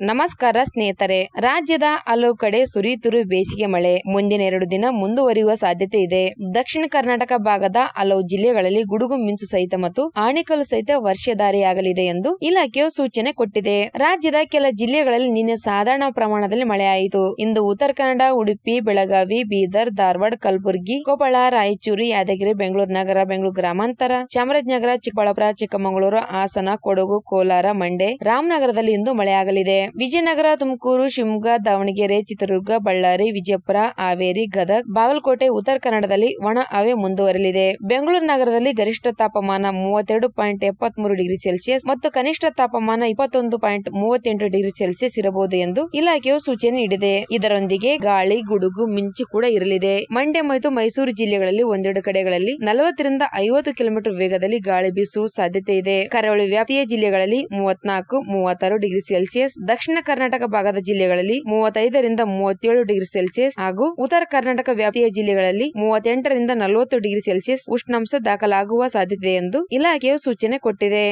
ನಮಸ್ಕಾರ ಸ್ನೇಹಿತರೆ. ರಾಜ್ಯದ ಹಲವು ಕಡೆ ಸುರಿಯುತ್ತಿರುವ ಬೇಸಿಗೆ ಮಳೆ. ಮುಂದಿನ ಎರಡು ದಿನ ಮುಂದುವರಿಯುವ ಸಾಧ್ಯತೆ ಇದೆ. ದಕ್ಷಿಣ ಕರ್ನಾಟಕ ಭಾಗದ ಹಲವು ಜಿಲ್ಲೆಗಳಲ್ಲಿ ಗುಡುಗು, ಮಿಂಚು ಸಹಿತ ಮತ್ತು ಆಣಿಕಲ್ಲು ಸಹಿತ ವರ್ಷಧಾರಿಯಾಗಲಿದೆ ಎಂದು ಇಲಾಖೆಯು ಸೂಚನೆ ಕೊಟ್ಟಿದೆ. ರಾಜ್ಯದ ಕೆಲ ಜಿಲ್ಲೆಗಳಲ್ಲಿ ನಿನ್ನೆ ಸಾಧಾರಣ ಪ್ರಮಾಣದಲ್ಲಿ ಮಳೆಯಾಯಿತು ಇಂದು ಉತ್ತರ ಕನ್ನಡ, ಉಡುಪಿ, ಬೆಳಗಾವಿ, ಬೀದರ್, ಧಾರವಾಡ, ಕಲಬುರಗಿ, ಕೊಪ್ಪಳ, ರಾಯಚೂರು, ಯಾದಗಿರಿ, ಬೆಂಗಳೂರು, ನಗರ, ಬೆಂಗಳೂರು ಗ್ರಾಮಾಂತರ, ಚಾಮರಾಜನಗರ, ಚಿಕ್ಕಬಳ್ಳಾಪುರ, ಚಿಕ್ಕಮಗಳೂರು, ಹಾಸನ, ಕೊಡಗು, ಕೋಲಾರ, ಮಂಡ್ಯ, ರಾಮನಗರದಲ್ಲಿ ಇಂದು ಮಳೆಯಾಗಲಿದೆ. ವಿಜಯನಗರ, ತುಮಕೂರು, ಶಿವಮೊಗ್ಗ, ದಾವಣಗೆರೆ, ಚಿತ್ರದುರ್ಗ, ಬಳ್ಳಾರಿ, ವಿಜಯಪುರ, ಹಾವೇರಿ, ಗದಗ್, ಬಾಗಲಕೋಟೆ, ಉತ್ತರ ಕನ್ನಡದಲ್ಲಿ ಒಣ ಹವೆ ಮುಂದುವರಲಿದೆ ಬೆಂಗಳೂರು ನಗರದಲ್ಲಿ ಗರಿಷ್ಠ ತಾಪಮಾನ ಮೂವತ್ತೆರಡು ಪಾಯಿಂಟ್ ಎಪ್ಪತ್ಮೂರು ಡಿಗ್ರಿ ಸೆಲ್ಸಿಯಸ್ ಮತ್ತು ಕನಿಷ್ಠ ತಾಪಮಾನ ಇಪ್ಪತ್ತೊಂದು ಪಾಯಿಂಟ್ ಮೂವತ್ತೆಂಟು ಡಿಗ್ರಿ ಸೆಲ್ಸಿಯಸ್ ಇರಬಹುದು ಎಂದು ಇಲಾಖೆಯು ಸೂಚನೆ ನೀಡಿದೆ. ಇದರೊಂದಿಗೆ ಗಾಳಿ, ಗುಡುಗು, ಮಿಂಚು ಕೂಡ ಇರಲಿದೆ. ಮಂಡ್ಯ ಮತ್ತು ಮೈಸೂರು ಜಿಲ್ಲೆಗಳಲ್ಲಿ ಒಂದೆರಡು ಕಡೆಗಳಲ್ಲಿ ನಲವತ್ತರಿಂದ ಐವತ್ತು ಕಿಲೋಮೀಟರ್ ವೇಗದಲ್ಲಿ ಗಾಳಿ ಬೀಸುವ ಸಾಧ್ಯತೆ ಇದೆ. ಕರಾವಳಿ ವ್ಯಾಪ್ತಿಯ ಜಿಲ್ಲೆಗಳಲ್ಲಿ ಮೂವತ್ನಾಲ್ಕು, ಮೂವತ್ತಾರು ಡಿಗ್ರಿ ಸೆಲ್ಸಿಯಸ್ ದಕ್ಷಿಣ ಕರ್ನಾಟಕ ಭಾಗದ ಜಿಲ್ಲೆಗಳಲ್ಲಿ ಮೂವತ್ತೈದರಿಂದ ಮೂವತ್ತೇಳು ಡಿಗ್ರಿ ಸೆಲ್ಸಿಯಸ್ ಹಾಗೂ ಉತ್ತರ ಕರ್ನಾಟಕ ವ್ಯಾಪ್ತಿಯ ಜಿಲ್ಲೆಗಳಲ್ಲಿ ಮೂವತ್ತೆಂಟರಿಂದ ನಲವತ್ತು ಡಿಗ್ರಿ ಸೆಲ್ಸಿಯಸ್ ಉಷ್ಣಾಂಶ ದಾಖಲಾಗುವ ಸಾಧ್ಯತೆ ಎಂದು ಇಲಾಖೆಯು ಸೂಚನೆ ಕೊಟ್ಟಿದೆ.